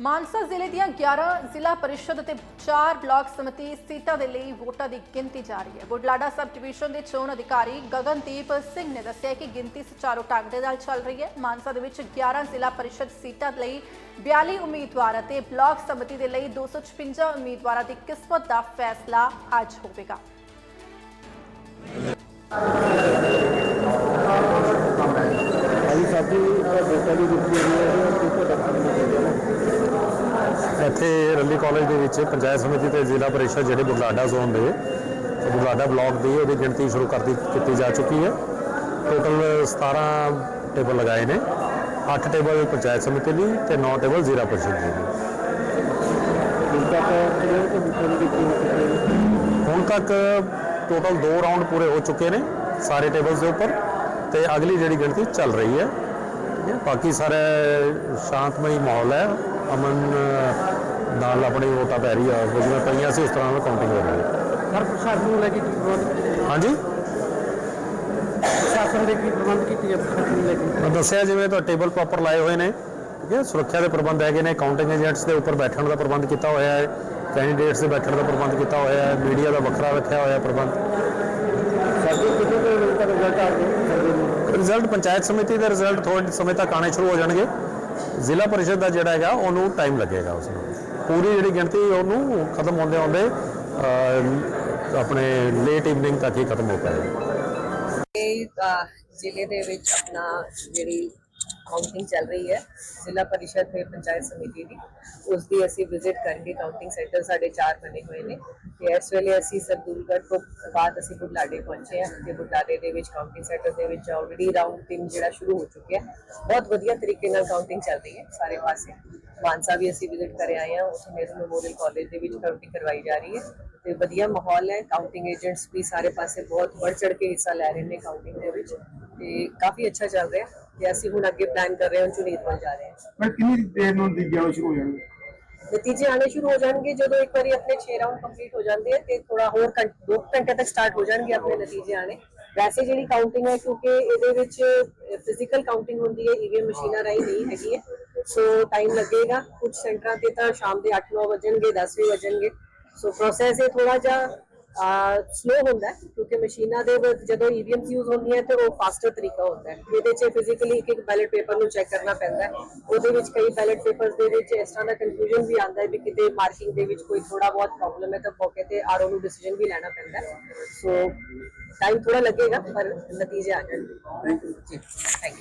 ਮਾਨਸਾ ਜ਼ਿਲ੍ਹੇ ਦੀਆਂ 11 ਜ਼ਿਲ੍ਹਾ ਪਰਿਸ਼ਦ ਅਤੇ 4 ਬਲਾਕ ਸਮਿਤੀ ਸੀਟਾਂ ਦੇ ਲਈ ਵੋਟਾਂ ਦੀ ਗਿਣਤੀ ਜਾਰੀ ਹੈ। ਬੁਢਲਾਡਾ ਸਬ ਡਿਵੀਜ਼ਨ ਦੇ ਚੋਣ ਅਧਿਕਾਰੀ ਗਗਨਦੀਪ ਸਿੰਘ ਨੇ ਦੱਸਿਆ ਕਿ ਗਿਣਤੀ ਸੁਚਾਰੂ ਢੰਗ ਦੇ ਨਾਲ ਚੱਲ ਰਹੀ ਹੈ। ਮਾਨਸਾ ਦੇ ਵਿੱਚ 11 ਜ਼ਿਲ੍ਹਾ ਪਰਿਸ਼ਦ ਸੀਟਾਂ ਲਈ 42 ਉਮੀਦਵਾਰ ਅਤੇ ਬਲਾਕ ਸਮਿਤੀ ਦੇ ਲਈ 256 ਉਮੀਦਵਾਰਾਂ ਦੀ ਕਿਸਮਤ ਦਾ ਫੈਸਲਾ ਅੱਜ ਹੋਵੇਗਾ। ਅਜੀ ਸਾਡੀ ਵੋਟਾਂ ਦੀ ਗਿਣਤੀ ਹੋਈ ਹੈ ਜੀ ਕਿਸ ਤੋਂ ਦੱਸਣਾ ਇੱਥੇ ਰੱਲੀ ਕਾਲਜ ਦੇ ਵਿੱਚ ਪੰਚਾਇਤ ਸਮਿਤੀ ਤੇ ਜ਼ਿਲ੍ਹਾ ਪਰਿਸ਼ਦ ਜਿਹੜੇ ਬੁਢਲਾਡਾ ਜ਼ੋਨ ਦੇ ਤੇ ਬੁਢਲਾਡਾ ਬਲਾਕ ਦੀ ਉਹਦੀ ਗਿਣਤੀ ਸ਼ੁਰੂ ਕਰ ਦਿੱਤੀ ਕੀਤੀ ਜਾ ਚੁੱਕੀ ਹੈ। ਟੋਟਲ 17 ਟੇਬਲ ਲਗਾਏ ਨੇ 8 ਟੇਬਲ ਪੰਚਾਇਤ ਸਮਿਤੀ ਲਈ ਤੇ 9 ਟੇਬਲ ਜ਼ਿਲ੍ਹਾ ਪਰਿਸ਼ਦ ਦੇ। ਲਈ ਹੁਣ ਤੱਕ ਟੋਟਲ 2 ਰਾਉਂਡ ਪੂਰੇ ਹੋ ਚੁੱਕੇ ਨੇ ਸਾਰੇ ਟੇਬਲਸ ਦੇ ਉੱਪਰ ਤੇ ਅਗਲੀ ਜਿਹੜੀ ਗਿਣਤੀ ਚੱਲ ਰਹੀ ਹੈ। ਬਾਕੀ ਸਾਰੇ ਸ਼ਾਂਤਮਈ ਮਾਹੌਲ ਹੈ। ਅਮਨ ਨਾਲ ਆਪਣੀ ਵੋਟਾਂ ਪੈ ਰਹੀ ਆ ਜਿਵੇਂ ਪਈਆਂ ਸੀ ਉਸ ਤਰ੍ਹਾਂ ਨਾਲ ਕਾਊਂਟਿੰਗ ਹੋ ਰਹੀ ਹੈ। ਸਰ ਪ੍ਰਸ਼ਾਸਨ ਨੂੰ ਲੈ ਕੇ ਕੀ ਪ੍ਰਬੰਧ ਹਾਂਜੀ? ਪ੍ਰਸ਼ਾਸਨ ਦੇ ਕੀ ਪ੍ਰਬੰਧ ਕੀਤੇ ਹੈ ਪ੍ਰਸ਼ਾਸਨ ਨੂੰ ਲੈ ਕੇ? ਮੈਂ ਦੱਸਿਆ ਜਿਵੇਂ ਤਾਂ ਟੇਬਲ ਪ੍ਰੋਪਰ ਲਾਏ ਹੋਏ ਨੇ ਠੀਕ ਹੈ ਸੁਰੱਖਿਆ ਦੇ ਪ੍ਰਬੰਧ ਹੈਗੇ ਨੇ ਕਾਊਂਟਿੰਗ ਏਜੰਟਸ ਦੇ ਉੱਪਰ ਬੈਠਣ ਦਾ ਪ੍ਰਬੰਧ ਕੀਤਾ ਹੋਇਆ ਹੈ ਕੈਂਡੀਡੇਟਸ ਦੇ ਬੈਠਣ ਦਾ ਪ੍ਰਬੰਧ ਕੀਤਾ ਹੋਇਆ ਹੈ ਮੀਡੀਆ ਦਾ ਵੱਖਰਾ ਰੱਖਿਆ ਹੋਇਆ ਪ੍ਰਬੰਧ। ਸਾਡੇ ਕਿਤੇ ਆ ਗਿਆ ਰਿਜ਼ਲਟ ਪੰਚਾਇਤ ਸਮਿਤੀ ਦੇ ਰਿਜ਼ਲਟ ਥੋੜੇ ਸਮੇਂ ਤੱਕ ਆਣੇ ਸ਼ੁਰੂ ਹੋ ਜਾਣਗੇ। ਜ਼ਿਲ੍ਹਾ ਪਰਿਸ਼ਦ ਦਾ ਜਿਹੜਾ ਹੈਗਾ ਉਹਨੂੰ ਟਾਈਮ ਲੱਗੇਗਾ ਉਸ ਨੂੰ। ਪੂਰੀ ਜਿਹੜੀ ਗਿਣਤੀ ਉਹਨੂੰ ਖਤਮ ਹੁੰਦੇ ਹੁੰਦੇ ਆਪਣੇ ਲੇਟ ਇਵਨਿੰਗ ਤੱਕ ਹੀ ਖਤਮ ਹੋ ਪਾਏਗੀ ਜ਼ਿਲ੍ਹੇ ਦੇ ਵਿੱਚ ਆਪਣਾ ਜਿਹੜੀ ਕਾਊਂਟਿੰਗ ਚੱਲ ਰਹੀ ਹੈ, ਜ਼ਿਲ੍ਹਾ ਪਰਿਸ਼ਦ ਤੇ ਪੰਚਾਇਤ ਸਮਿਤੀ ਦੀ। ਉਸ ਦੀ ਅਸੀਂ ਵਿਜ਼ਿਟ ਕਰਾਂਗੇ ਕਾਊਂਟਿੰਗ ਸੈਂਟਰ ਸਾਡੇ ਚਾਰ ਬਣੇ ਹੋਏ ਨੇ। ਤੇ ਇਸ ਵੇਲੇ ਅਸੀਂ ਸਰਦੂਲਗੜ੍ਹ ਤੋਂ ਬਾਅਦ ਅਸੀਂ ਬੁਢਲਾਡੇ ਪਹੁੰਚੇ ਹਾਂ। ਤੇ ਬੁਢਲਾਡੇ ਦੇ ਵਿੱਚ ਕਾਊਂਟਿੰਗ ਸੈਂਟਰ ਦੇ ਵਿੱਚ ਆਲਰੇਡੀ ਰਾਊਂਡ 3 ਜਿਹੜਾ ਸ਼ੁਰੂ ਹੋ ਚੁੱਕਿਆ ਹੈ, ਬਹੁਤ ਵਧੀਆ ਤਰੀਕੇ ਨਾਲ ਕਾਊਂਟਿੰਗ ਚੱਲ ਰਹੀ ਹੈ ਸਾਰੇ ਪਾਸੇ। ਮਾਨਸਾ ਵੀ ਅਸੀਂ ਵਿਜ਼ਿਟ ਕਰ ਆਏ ਹਾਂ, ਉੱਥੇ ਨਹਿਰੂ ਮੈਮੋਰੀਅਲ ਕਾਲਜ ਦੇ ਵਿੱਚ ਕਾਊਂਟਿੰਗ ਕਰਵਾਈ ਜਾ ਰਹੀ ਹੈ। ਤੇ ਵਧੀਆ ਮਾਹੌਲ ਹੈ ਕਾਊਂਟਿੰਗ ਏਜੰਟਸ ਵੀ ਸਾਰੇ ਪਾਸੇ ਬਹੁਤ ਵੱਧ ਚੜ ਕੇ ਹਿੱਸਾ ਲੈ ਰਹੇ ਨੇ ਕਾਊਂਟਿੰਗ ਦੇ ਵਿੱਚ। ਤੇ ਕਾਫੀ ਅੱਛਾ ਚੱਲ ਰਿਹਾ। ਤੇ ਅਸੀਂ ਹੁਣ ਅੱਗੇ ਪਲਾਨ ਕਰ ਰਹੇ ਹਾਂ ਚੁਨੀਤ ਵੱਲ ਜਾ ਰਹੇ ਹਾਂ। ਪਰ ਕਿੰਨੀ ਦੇਰ ਨੂੰ ਨਤੀਜੇ ਆਉਣੇ ਸ਼ੁਰੂ ਹੋ ਜਾਣਗੇ? ਨਤੀਜੇ ਆਣੇ ਸ਼ੁਰੂ ਹੋ ਜਾਣਗੇ ਜਦੋਂ ਇੱਕ ਵਾਰੀ ਆਪਣੇ 6 ਰਾਉਂਡ ਕੰਪਲੀਟ ਹੋ ਜਾਂਦੇ ਆ ਤੇ ਥੋੜਾ ਹੋਰ ਘੰ- ਦੋ ਕੁ ਘੰਟੇ ਤੱਕ ਸਟਾਰਟ ਹੋ ਜਾਣਗੇ ਆਪਣੇ ਨਤੀਜੇ ਆਣੇ ਵੈਸੇ ਜਿਹੜੀ ਕਾਊਂਟਿੰਗ ਹੈ ਕਿਉਂਕਿ ਇਹਦੇ ਵਿੱਚ ਫਿਜ਼ੀਕਲ ਕਾਊਂਟਿੰਗ ਹੁੰਦੀ ਹੈ ਈਵੀਐਮ ਮਸ਼ੀਨਾਂ ਰਾਹੀਂ ਨਹੀਂ ਹੈਗੀ ਹੈ। ਸੋ ਟਾਈਮ ਲੱਗੇਗਾ। ਕੁਝ ਸੈਂਟਰਾਂ ਤੇ ਤਾਂ ਸ਼ਾਮ ਦੇ 8-9 ਵਜਣਗੇ 10 ਵੀ ਵਜਣਗੇ। ਸੋ ਪ੍ਰੋਸੈਸ ਇਹ ਥੋੜਾ ਜਿਹਾ ਸਲੋ ਹੁੰਦਾ ਕਿਉਂਕਿ ਮਸ਼ੀਨਾਂ ਦੇ ਵਿੱਚ ਜਦੋਂ ਈਵੀਐਮਸ ਯੂਜ਼ ਹੁੰਦੀਆਂ ਤੇ ਉਹ ਫਾਸਟਰ ਤਰੀਕਾ ਹੁੰਦਾ ਹੈ। ਇਹਦੇ 'ਚ ਫਿਜ਼ੀਕਲੀ ਇੱਕ ਇੱਕ ਬੈਲਟ ਪੇਪਰ ਨੂੰ ਚੈੱਕ ਕਰਨਾ ਪੈਂਦਾ ਹੈ। ਉਹਦੇ ਵਿੱਚ ਕਈ ਬੈਲਟ ਪੇਪਰਸ ਦੇ ਵਿੱਚ ਇਸ ਤਰ੍ਹਾਂ ਦਾ ਕਨਫਿਊਜ਼ਨ ਵੀ ਆਉਂਦਾ ਹੈ ਵੀ ਕਿਤੇ ਮਾਰਕਿੰਗ ਦੇ ਵਿੱਚ ਕੋਈ ਥੋੜਾ ਬਹੁਤ ਪ੍ਰੋਬਲਮ ਹੈ ਤਾਂ ਮੌਕੇ ਤੇ ਆਰਓ ਨੂੰ ਡਿਸੀਜਨ ਵੀ ਲੈਣਾ ਪੈਂਦਾ ਸੋ ਟਾਈਮ ਥੋੜਾ ਲੱਗੇਗਾ ਪਰ ਨਤੀਜੇ ਆ ਜਾਣਗੇ। Thank you ji thank you